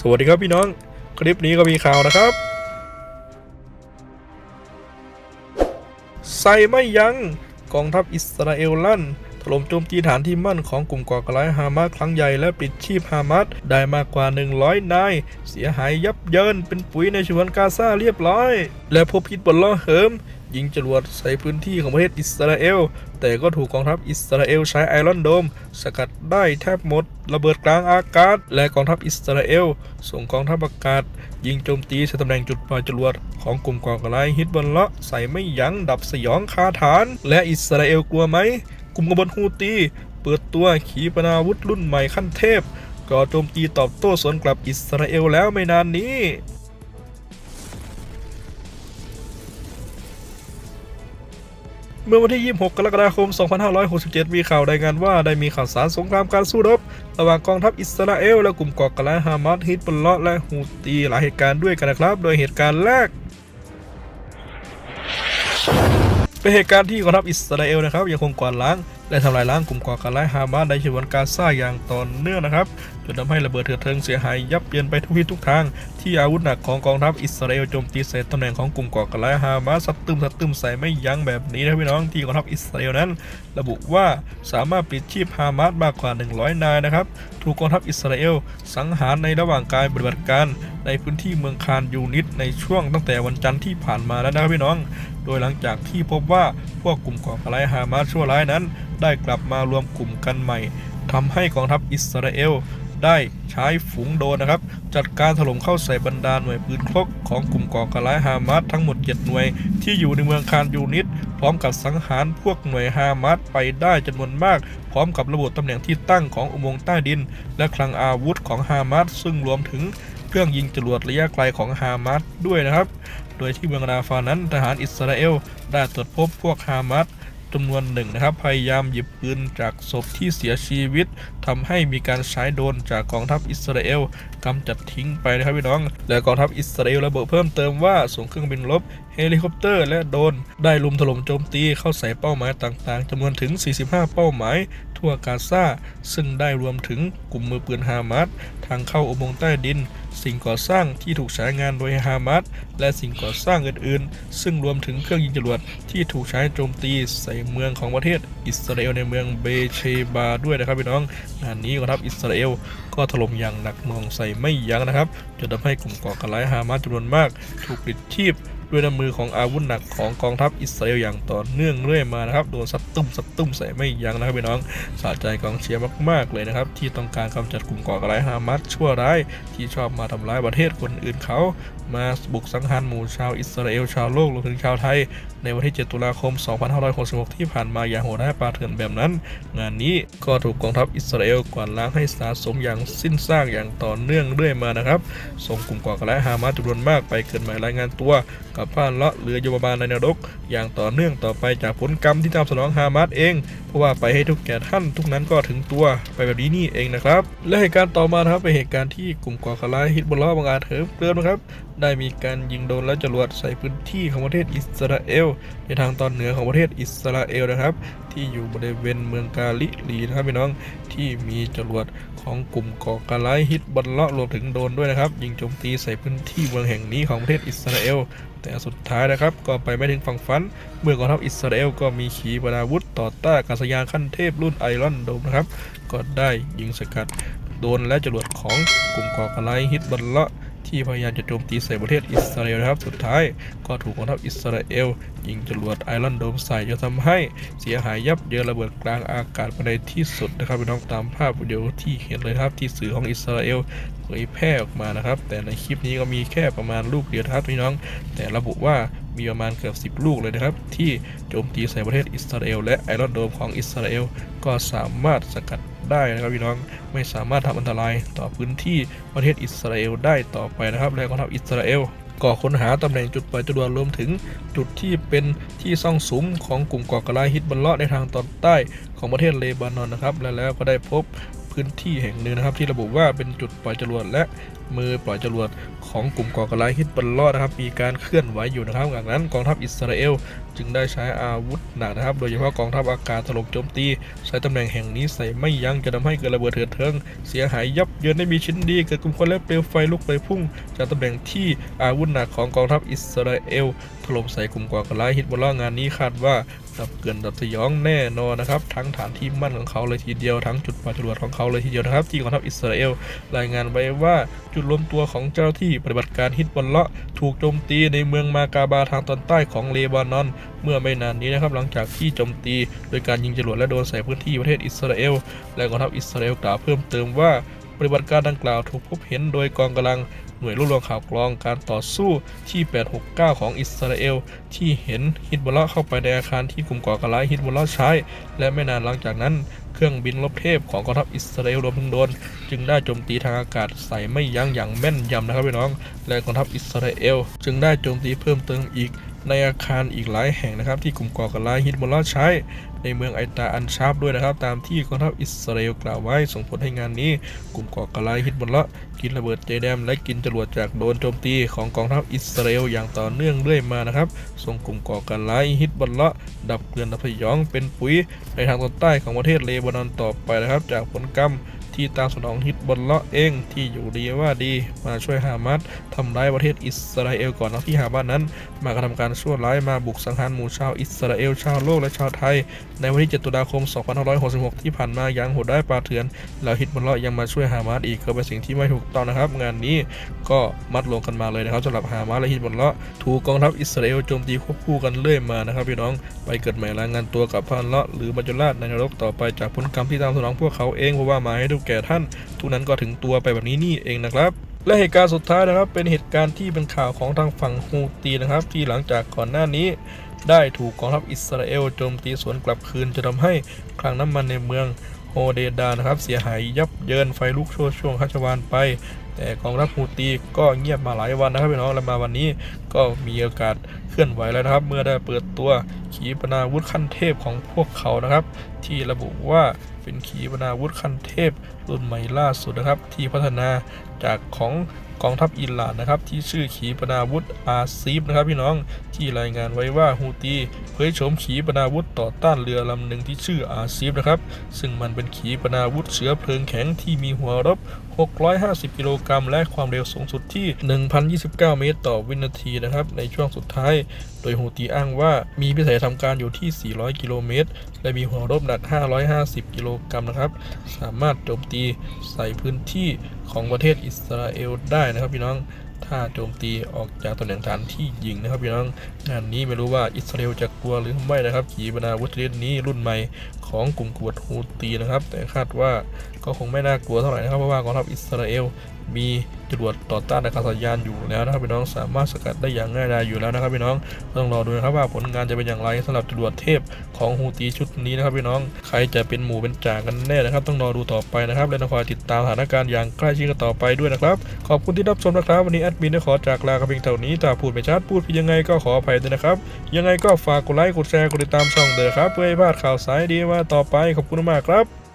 สวัสดีครับพี่น้อง คลิปนี้ก็มีข่าวนะครับ ใส่ไม่ยัง้งกองทัพอิสราเอลลั่น ถล่มโจมตีฐานที่มั่นของกลุ่มก่อการร้ายฮามาสครั้งใหญ่และปิดชีพฮามาสได้มากกว่า 100 นาย เสียหายยับเยินเป็นปุ๋ยในฉนวนกาซาเรียบร้อย และพบพิษบนล้อเหิม ยิงจรวดใส่พื้นที่ของประเทศอิสราเอล แต่ก็ถูกกองทัพอิสราเอลใช้ไอรอนโดม สกัดได้แทบหมด ระเบิดกลางอากาศ และกองทัพอิสราเอล ส่งกองทัพอากาศ ยิงโจมตีใส่ตำแหน่งจุดปล่อยจรวดของกลุ่มก่อการร้ายฮิตบอลเลาะใส่ไม่ยั้งดับสยองคาฐาน และอิสราเอลกลัวไหมกลุ่มกบฏฮูตีเปิดตัวขีปนาวุธรุ่นใหม่ขั้นเทพก่อโจมตีตอบโต้สวนกลับอิสราเอลแล้วไม่นานนี้ เมื่อวันที่ 26 กรกฎาคม 2567 มีข่าวรายงานว่าได้มีข่าวสารสงครามการสู้รบ ระหว่างกองทัพอิสราเอลและกลุ่มก่อการร้ายฮามาสฮิตบอลเลาะและฮูตีหลายเหตุการณ์ด้วยกันนะครับ โดยเหตุการณ์แรกเป็นเหตุการณ์ที่กองทัพอิสราเอลนะครับยังคงกวาดล้าง และทำลายล้างกลุ่มก่อการร้ายฮามาสในฉนวนกาซาอย่างต่อเนื่องนะครับจนทำให้ระเบิดเถื่อนเทิงเสียหายยับเยินไปทุกทิศทุกทาง ที่อาวุธหนักของกองทัพอิสราเอลโจมตีใส่ตำแหน่งของกลุ่มก่อการร้ายฮามาสสัดตึมสัดตึมใส่ไม่ยั้งแบบนี้นะพี่น้องที่กองทัพอิสราเอลนั้น ระบุว่าสามารถปิดชีพฮามาสมากกว่า 100 นายนะครับถูกกองทัพอิสราเอลสังหารในระหว่างการปฏิบัติการในพื้นที่เมืองคานยูนิตในช่วงตั้งแต่วันจันทร์ที่ผ่านมาแล้วนะครับพี่น้อง โดยหลังจากที่พบว่าพวกกลุ่มก่อการร้ายฮามาสชั่วร้ายนั้น ได้กลับมารวมกลุ่มกันใหม่ทำให้กองทัพอิสราเอลได้ใช้ฝูงโดนนะครับ จัดการถล่มเข้าใส่บรรดาหน่วยปืนครกของกลุ่มก่อการร้ายฮามาสทั้งหมด 7 หน่วย ที่อยู่ในเมืองคานยูนิต พร้อมกับสังหารพวกหน่วยฮามาสไปได้จำนวนมาก พร้อมกับระบุตำแหน่งที่ตั้งของอุโมงค์ใต้ดิน และคลังอาวุธของฮามาสซึ่งรวมถึงเครื่องยิงจรวดระยะไกลของฮามาสด้วยนะครับ โดยที่เมืองราฟานั้นทหารอิสราเอลได้ตรวจพบพวกฮามาส จำนวนหนึ่งนะครับ พยายามหยิบปืนจากศพที่เสียชีวิตทำให้มีการใช้โดนจากกองทัพอิสราเอลกำจัดทิ้งไปนะครับพี่น้อง และกองทัพอิสราเอลระบุเพิ่มเติมว่าส่งเครื่องบินรบเฮลิคอปเตอร์ และโดรนได้ลุมถล่มโจมตีเข้าใส่เป้าหมายต่างๆจำนวนถึง 45 เป้าหมายทั่วกาซาซึ่งได้รวมถึงกลุ่มมือปืนฮามาสทางเข้าอุโมงค์ใต้ดิน สิ่งก่อสร้างที่ถูกใช้งานโดยฮามาสและสิ่งก่อสร้างอื่นๆ ซึ่งรวมถึงเครื่องยิงจรวดที่ถูกใช้โจมตีใส่เมืองของประเทศอิสราเอลในเมืองเบเชบาด้วยนะครับพี่น้องงานนี้กองทัพอิสราเอลก็ถล่มอย่างหนักหน่วงใส่ไม่ยั้งนะครับจนทำให้กลุ่มก่อการร้ายฮามาสจำนวนมาก ถูกปิดชีพ ด้วยน้ำมือของอาวุธหนักของกองทัพอิสราเอลอย่างต่อเนื่องเรื่อยมานะครับโดนสัดตุ้มสัดตุ้มใส่ไม่ยั้งนะครับพี่น้องสะใจกองเชียร์มากๆเลยนะครับ ที่ต้องการกำจัดกลุ่มก่อการร้ายฮามาสชั่วร้ายที่ชอบมาทำร้ายประเทศคนอื่นเขา มาบุกสังหารหมู่ชาวอิสราเอลชาวโลกรวมถึงชาวไทย ในวันที่ 7 ตุลาคม 2566 ที่ผ่านมาอย่างโหดร้ายปาเถื่อนแบบนั้น งานนี้ก็ถูกกองทัพอิสราเอลกวาดล้างให้สาสมอย่างสิ้นซากอย่างต่อเนื่องเรื่อยมานะครับส่งกลุ่มก่อการร้ายฮามาสจำนวนมากไปเกิดหม่รายงานตัว กับผ้าเลาะเรือโยบาลในนรก อย่างต่อเนื่องต่อไปจากผลกรรมที่ตามสนองฮามาสเอง เพราะว่าไปให้ทุกแก่ท่านทุกนั้นก็ถึงตัวไปแบบนี้นี่เองนะครับ และเหตุการณ์ต่อมาครับเป็นเหตุการณ์ที่กลุ่มก่อการร้ายฮิตบอลล้อบางอาจเหิมเกริมนะครับ ได้มีการยิงโดนและจรวดใส่พื้นที่ของประเทศอิสราเอล ในทางตอนเหนือของประเทศอิสราเอลนะครับ ที่อยู่บริเวณเมืองกาลิลีนะครับพี่น้องที่มีจรวดของกลุ่มก่อการร้ายฮิตบอลเลาะรวมถึงโดนด้วยนะครับ ยิงโจมตีใส่พื้นที่เมืองแห่งนี้ของประเทศอิสราเอล แต่สุดท้ายนะครับก็ไปไม่ถึงฝั่งฝัน เมื่อกองทัพอิสราเอลก็มีขีปนาวุธต่อต้านอากาศยานขั้นเทพรุ่นไอรอนโดมนะครับก็ได้ยิงสกัดโดนและจรวดของกลุ่มก่อการร้ายฮิตบอลเลาะ ที่พยายามจะโจมตีใส่ประเทศอิสราเอลนะครับ สุดท้ายก็ถูกกองทัพอิสราเอล ยิงจรวดไอรอนโดมใส่จนทำให้เสียหายยับเยินระเบิดกลางอากาศไปในที่สุดนะครับพี่น้องตามภาพวิดีโอที่เห็นเลยครับที่สื่อของอิสราเอลเผยแพร่ออกมานะครับ แต่ในคลิปนี้ก็มีแค่ประมาณลูกเดียวครับพี่น้อง แต่ระบุว่ามีประมาณเกือบ 10 ลูกเลยนะครับ ที่โจมตีใส่ประเทศอิสราเอลและไอรอนโดมของอิสราเอลก็สามารถสกัด ได้นะครับพี่น้องไม่สามารถทำอันตรายต่อพื้นที่ประเทศอิสราเอลได้ต่อไปนะครับและกองทัพอิสราเอลก่อค้นหาตำแหน่งจุดปล่อยจรวดรวมถึงจุดที่เป็นที่ซ่องสุมของกลุ่มก่อการร้ายฮิตบัลเลาะในทางตอนใต้ของประเทศเลบานอนนะครับ และแล้วก็ได้พบพื้นที่แห่งหนึ่งนะครับที่ระบุว่าเป็นจุดปล่อยจรวดและ มือปล่อยจรวดของกลุ่มก่อการร้ายฮิตบอลลอดนะครับ มีการเคลื่อนไหวอยู่นะครับจากนั้นกองทัพอิสราเอล จึงได้ใช้อาวุธหนักนะครับ โดยเฉพาะกองทัพอากาศถล่มโจมตี ใช้ตำแหน่งแห่งนี้ใส่ไม่ยั้งจะทำให้เกิดระเบิดเถิดเทิง เสียหายยับเยินได้มีชิ้นดีเกิดกลุ่มควันและเปลวไฟลุกไปพุ่ง จากตำแหน่งที่อาวุธหนักของกองทัพอิสราเอลถล่มใส่กลุ่มก่อการร้ายฮิตบอลลงานนี้คาดว่าดับเกินดับสยองแน่นอนนะครับ ทั้งฐานที่มั่นของเขาเลยทีเดียวทั้งจุดปล่อยจรวดของเขาเลยทีเดียวนะครับที่กองทัพอิสราเอลรายงานไว้ว่าจุดรวมตัวของเจ้าที่ปฏิบัติการฮิตบอลเลาะถูกโจมตีในเมืองมากาบาทางตอนใต้ของเลบานอน เมื่อไม่นานนี้นะครับหลังจากที่โจมตี โดยการยิงจรวดและโดนใส่พื้นที่ประเทศอิสราเอล และกองทัพอิสราเอลกล่าวเพิ่มเติมว่า ปฏิบัติการดังกล่าวถูกพบเห็นโดยกองกำลังหน่วยรวบรวมข่าวกรองการต่อสู้ที่ 869 ของอิสราเอล ที่เห็นฮิตบอลเลาะเข้าไปในอาคารที่กลุ่มก่อการร้ายฮิตบอลเลาะใช้ และไม่นานหลังจากนั้น เครื่องบินลบเทพของกองทัพอิสราเอลรวมถึงโดรนจึงได้โจมตีทางอากาศใส่ไม่ยั้งอย่างแม่นยำนะครับพี่น้อง และกองทัพอิสราเอล จึงได้โจมตีเพิ่มเติมอีก ในอาคารอีกหลายแห่งนะครับ ที่กลุ่มก่อการร้ายฮิตบอลเลาะใช้ ในเมืองไอตาอันชาบด้วยนะครับ ตามที่กองทัพอิสราเอลกล่าวไว้ส่งผลให้งานนี้ กลุ่มก่อการร้ายฮิตบอลเลาะกินระเบิดเจแดมและกินจรวดจากโดนโจมตีของกองทัพอิสราเอลอย่างต่อเนื่องเรื่อยมานะครับส่งกลุ่มก่อการร้ายฮิตบอลเลาะดับเกลื่อนดับพยองเป็นปุ๋ยในทางตอนใต้ของประเทศเลบานอนต่อไปนะครับ จากผลกรรม ที่ตามสนองฮิตบอลเลาะเองที่อยู่ดีว่าดี มาช่วยฮามาสทำร้ายประเทศอิสราเอลก่อนนะที่ฮามาสนั้น มากระทำการชั่วร้ายมาบุกสังหารหมู่ชาวอิสราเอลชาวโลกและชาวไทย ในวันที่ 7 ตุลาคม 2566 ที่ผ่านมาอย่างโหดร้ปาเถื่อน แล้วฮิตบอลเลาะยังมาช่วยฮามาสอีกก็เป็นสิ่งที่ไม่ถูกต้องนะครับ งานนี้ก็มัดลงกันมาเลยนะครับสำหรับฮามาสและฮิตบอลเลาะถูกกองทัพอิสราเอลโจมตีควบคู่กันเรื่อยมานะครับพี่น้องไปเกิดใหม่รายงานตัวกับพานเลาะหรือบัจจุราชในนรกต่อไปจากผลกรรมที่ตามสนองพวกเขาเองเพราะว่าหมายให้ทุกแก่ท่าน ทุกนั้นก็ถึงตัวไปแบบนี้นี่เองนะครับ และเหตุการณ์สุดท้ายนะครับ เป็นเหตุการณ์ที่เป็นข่าวของทางฝั่งฮูตีนะครับ ที่หลังจากก่อนหน้านี้ได้ถูกกองทัพอิสราเอลโจมตีสวนกลับคืนจะทำให้คลังน้ำมันในเมืองโฮเดดานะครับเสียหายยับเยินไฟลุกโชนช่วงคัชวานไป แต่กองทัพฮูตีก็เงียบมาหลายวันนะครับพี่น้องและมาวันนี้ก็มีโอกาสเคลื่อนไหวแล้วนะครับ เมื่อได้เปิดตัวขีปนาวุธขั้นเทพของพวกเขานะครับ ที่ระบุว่า เป็นขีปนาวุธขั้นเทพ รุ่นใหม่ล่าสุดนะครับ ที่พัฒนาจากของกองทัพอิหร่านนะครับ ที่ชื่อขีปนาวุธอาซีฟนะครับพี่น้องที่รายงานไว้ว่าฮูตีเผยโฉมขีปนาวุธต่อต้านเรือลำหนึ่งที่ชื่ออาซีฟนะครับ ซึ่งมันเป็นขีปนาวุธเชื้อเพลิงแข็งที่มีหัวรบ 650 กิโลกรัม และความเร็วสูงสุดที่ 1,029 เมตรต่อวินาทีนะครับ ในช่วงสุดท้าย โดยฮูตีอ้างว่ามีพิสัยทำการอยู่ที่ 400 กิโลเมตร และมีหัวรบหนัก 550 กิโลกรัมนะครับ สามารถโจมตีใส่พื้นที่ของประเทศอิสราเอลได้นะครับพี่น้องถ้าโจมตีออกจากตำแหน่งฐานที่ยิงนะครับพี่น้องงานนี้ไม่รู้ว่าอิสราเอลจะกลัวหรือไม่นะครับขีปนาวุธชนิดนี้รุ่นใหม่ ของกลุ่มกบฏฮูตีนะครับ แต่คาดว่าก็คงไม่น่ากลัวเท่าไหร่นะครับเพราะว่ากองทัพอิสราเอลมีจรวดต่อต้านอากาศยานอยู่แล้วนะครับพี่น้องสามารถสกัดได้อย่างง่ายดายอยู่แล้วนะครับพี่น้องต้องรอดูนะครับว่าผลงานจะเป็นอย่างไรสำหรับจรวดเทพของฮูตีชุดนี้นะครับพี่น้องใครจะเป็นหมู่เป็นจ่ากันแน่นะครับ ต้องรอดูต่อไปนะครับและต้องคอยติดตามสถานการณ์อย่างใกล้ชิดกันต่อไปด้วยนะครับขอบคุณที่รับชมนะครับ วันนี้แอดมินได้ขอจากลากันเพียงเท่านี้ถ้าพูดไม่ชัดพูดผิดยังไงก็ขออภัยด้วยนะครับยังไงก็ฝากกดไลค์กดแชร์กดติดตามช่องเด้อครับเพื่อให้พลาดข่าวสายดีว่าต่อไปขอบคุณมากครับ